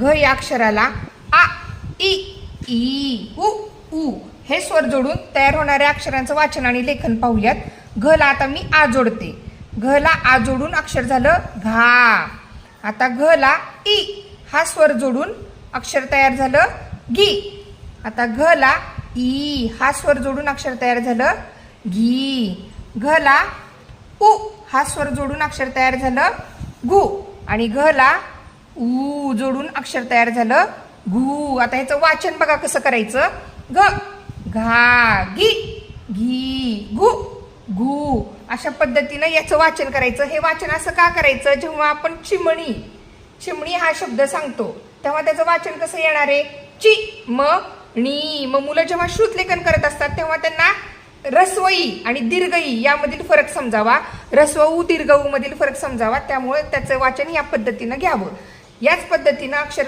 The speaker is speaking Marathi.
घ या अक्षराला आ इ ई उ उ हे स्वर जोडून तयार होणाऱ्या अक्षरांचं वाचन आणि लेखन पाहूयात. घ ला आता मी आ जोडते. घ ला आ जोडून अक्षर झालं घा. आता घ ला इ हा स्वर जोडून अक्षर तयार झालं गी. आता घ ला ई हा स्वर जोडून अक्षर तयार झालं घी. घला उ हा स्वर जोडून अक्षर तयार झालं घु आणि घ ला ऊ जोडून अक्षर तयार झालं. घू आता ह्याचं वाचन बघा कसं करायचं. ग घा गी घी घु घू. अशा पद्धतीनं याचं वाचन करायचं. हे वाचन असं का करायचं? जेव्हा आपण चिमणी चिमणी हा शब्द सांगतो तेव्हा त्याचं वाचन कसं येणार आहे? चि म णी. मग मुलं जेव्हा श्रुतलेखन करत असतात तेव्हा त्यांना रस्वई आणि दीर्घई यामधील फरक समजावा. रस्व ऊ दीर्घ उ मधील फरक समजावा. त्यामुळे त्याचं वाचन या पद्धतीनं घ्यावं. याच पद्धतीनं अक्षर